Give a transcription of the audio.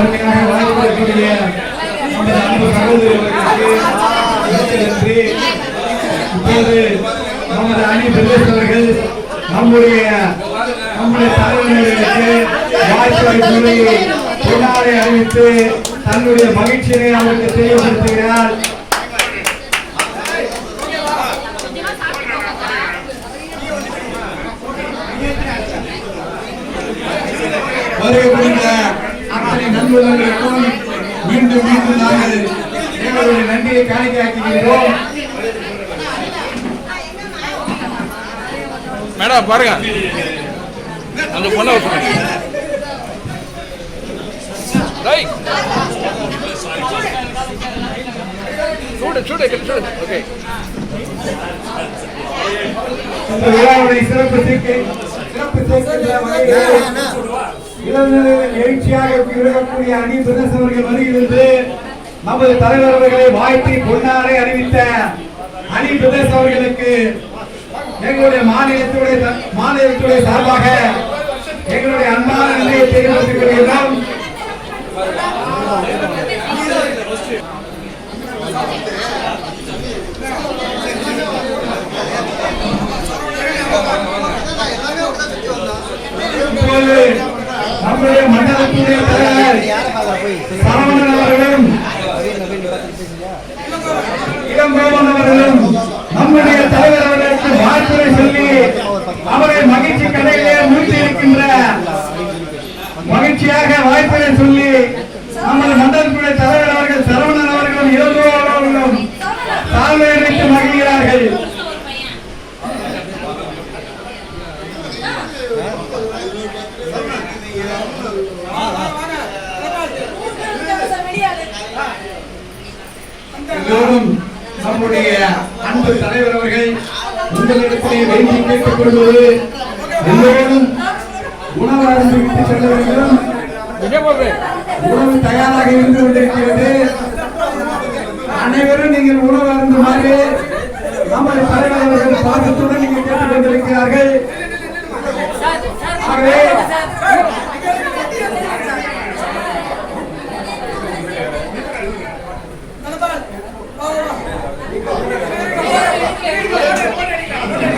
அருமையாக நமது அணி நம்முடைய நம்முடைய தலைவர்களுக்கு வாய்ப்பு அறிவித்து தன்னுடைய மகிழ்ச்சியை அவருக்கு தெரியப்படுத்துகிறார் வருகின்ற எங்களுடைய நன்றியை காணிக்கையாக்குகிறோம் மேடம் பாருங்க. அந்த பொண்ணை விட்டுருங்க ரைட் சூடு சூடு சூடு ஓகே. இந்த விழாவுடைய சிறப்பு சேர்க்கை சிறப்பு சேர்க்கின்ற வகையில் இளைஞர்கள் எழுச்சியாக இருக்கக்கூடிய அணி பிரதேசவர்கள் வருகிறது. நமது தலைவர் அவர்களை வாழ்த்தி பொன்னாரை அறிவித்த அணி பிரதேச அவர்களுக்கு எங்களுடைய மாநிலத்துடைய மாநிலத்துடைய சார்பாக எங்களுடைய அன்பான நிலையை தெரிவித்துக் கொள்கிறோம். நம்முடைய மண்டலத்துடைய தலைவர் சரவணன் அவர்களும் இளங்கோவன் அவர்களும் நம்முடைய தலைவர் அவர்களுக்கு வாழ்த்துரை சொல்லி அவரை மகிழ்ச்சி கடையிலே மூழ்கி இருக்கின்ற மகிழ்ச்சியாக வாய்ப்புரை சொல்லி நமது மண்டலத்துடைய தலைவர் அவர்கள் சரவணன் அவர்களும் இளங்கோவன் அவர்களும் மகிழ்கிறார்கள் எல்லோரும் நம்முடைய அன்பு தலைவர் அவர்கள் உங்களிடத்திலே வேண்டி கேட்டுக்கொள்வது எல்லோரும் உணவு அனுப்பிவிட்டு செல்ல வேண்டும். உணவு தயாராக இருந்து கொண்டிருக்கிறது. அனைவரும் நீங்கள் உணவு அருந்துமாறு நம்முடைய தலைவர் அவர்கள் பாசத்துடன் நீங்கள் கேட்டுக் கொண்டிருக்கிறார்கள். Oh,